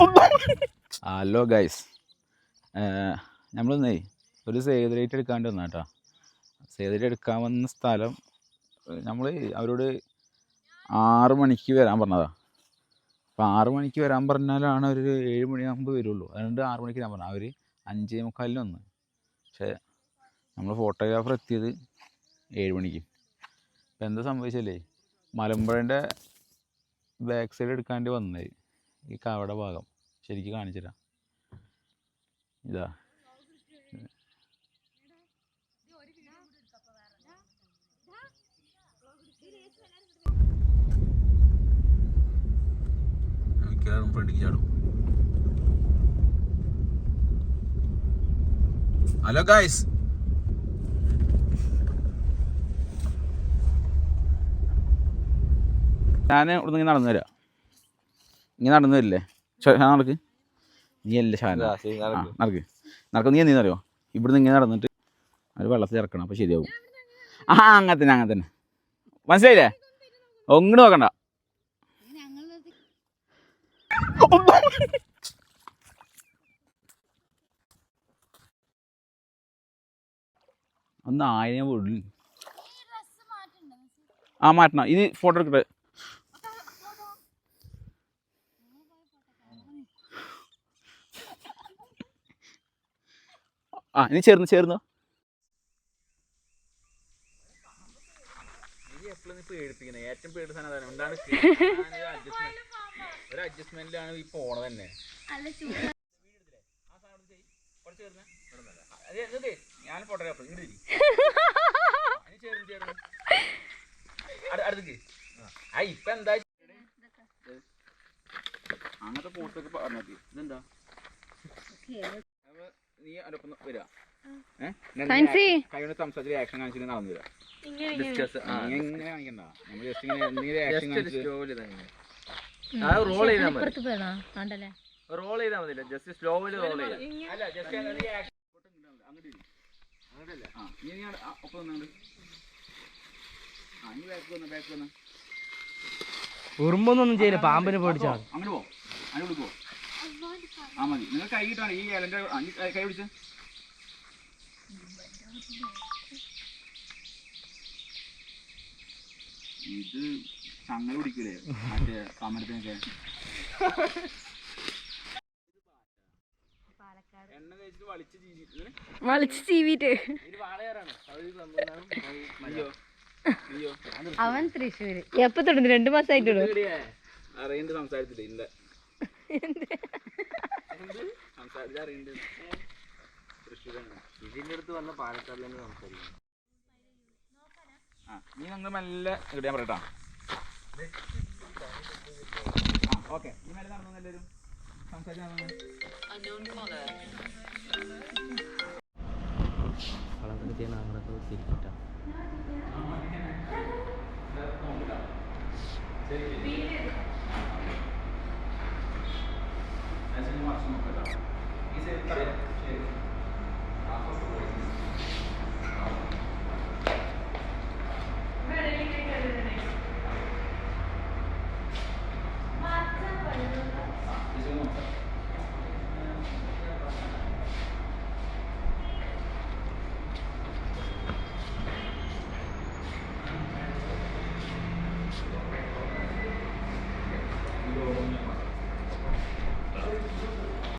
Hello guys നമ്മളൊന്നേ ഒരു save rate എടുക്കാണ്ട് വന്നാ കേട്ടോ സേവ് റേറ്റ് എടുക്കാൻ വന്ന സ്ഥലം നമ്മൾ അവരോട് ആറ് മണിക്ക് വരാൻ പറഞ്ഞതാ. അപ്പോൾ ആറ് മണിക്ക് വരാൻ പറഞ്ഞാലാണ് അവർ ഏഴ് മണിയാകുമ്പോൾ വരുള്ളൂ. അതുകൊണ്ട് ആറ് മണിക്ക് ഞാൻ പറഞ്ഞു അവർ അഞ്ചേ മുക്കാലിന് വന്ന്. പക്ഷേ നമ്മൾ ഫോട്ടോഗ്രാഫർ എത്തിയത് ഏഴ് മണിക്ക്. അപ്പോൾ എന്താ സംഭവിച്ചല്ലേ? മലമ്പുഴന്റെ ബാക്ക് സൈഡ് എടുക്കാണ്ട് വന്നത് ഈ കാവട ഭാഗം. ശരിക്കും കാണിച്ചു തരാം ഇതാ ഹലോ ഗായ്സ് ഞാൻ ഇവിടുന്ന് നടന്നു വരാം ഇങ്ങനെ നടന്നു വരില്ലേ നടക്ക്. നീ അല്ലേ ശാന നടക്ക്. നടക്കും. നീ എന്തെന്നറിയോ ഇവിടുന്ന് ഇങ്ങനെ നടന്നിട്ട് അത് വെള്ളത്തിൽ ഇറക്കണം. അപ്പോൾ ശരിയാവും. ആ അങ്ങനെ തന്നെ അങ്ങനെ തന്നെ. മനസ്സിലായില്ലേ? ഒങ്ങോട്ട് നോക്കണ്ട. ഒന്ന് ആയിരം വീട്ടിൽ ആ മാറ്റണം. ഇത് ഫോട്ടോ എടുക്കട്ടെ. ആ ഇനി ചേർന്ന് ചേർന്നോ. ഞാൻ ഫോട്ടോഗ്രാഫർ ഇങ്ങോട്ട് തിരി. അതിന് ചേർന്ന് ചേർന്ന്. അടുത്തേക്ക്. ആ ഇപ്പൊ എന്താ അങ്ങനത്തെ പോസ്റ്റൊക്കെ പറഞ്ഞാൽ ഇതെന്താ? നീ അതിനൊപ്പം വരിക ഫാൻസി. കൈകൊണ്ട് സംസാരിച്ച് ആക്ഷൻ കാണിച്ചിട്ട് നടന്നു വരിക ഇങ്ങനെ കാണിക്കണ്ട? നമ്മൾ ജസ്റ്റ് ഇങ്ങനെ എന്തെങ്കിലും ആക്ഷൻ കാണിച്ച് റോൾ ചെയ്താൽ മതി. ഇപ്പുറത്ത് പോയണോ കണ്ടല്ലേ റോൾ ചെയ്താൽ മതി ജസ്റ്റ് സ്ലോവിൽ റോൾ ചെയ്യാം അല്ല ജസ്റ്റ് അങ്ങോട്ട് അങ്ങോട്ടല്ല? ആ നീ നീ അങ്ങട് ആ, ഒപ്പം വന്നങ്ങട് ആ നീ ബാക്ക് വന്ന ബാക്ക് വന്ന. ഉറുമ്പൊന്നും ചെയ്യില്ല. പാമ്പിന് പേടിച്ചാണ്. അങ്ങോട്ട് പോ അങ്ങോട്ട് പോ. ആ മതി. നിങ്ങൾ കൈ കിട്ടാണ് ഈ നീ കൈ കൈ പിടിച്ച്. ഇത് ചങ്ങല പിടിക്കൂലേ മറ്റേ സമരത്തിനൊക്കെ വളിച്ച് ചീവിട്ട്. അവൻ തൃശ്ശൂര്. എപ്പൊ തുടങ്ങി രണ്ടു മാസമായിട്ടുള്ളൂ അറിയണ്ട് സംസാരത്തില്ല ഇല്ല. ഇതിന്റെ അടുത്ത് വന്ന പാലക്കാടിൽ തന്നെ സംസാരിക്കും ആ നീ നിങ്ങൾ മെല്ലെ ഇങ്ങോട്ട് ഞാൻ പറയട്ടാ. ഓക്കെ. നീ മെല്ലെ നടന്നു എല്ലാവരും? സംസാരിച്ച് നടന്നു? വളർന്നൊക്കെ ചെയ്യണം അങ്ങനൊക്കെ തിരിച്ചിട്ടാ ഈ സൈഡ് ശരി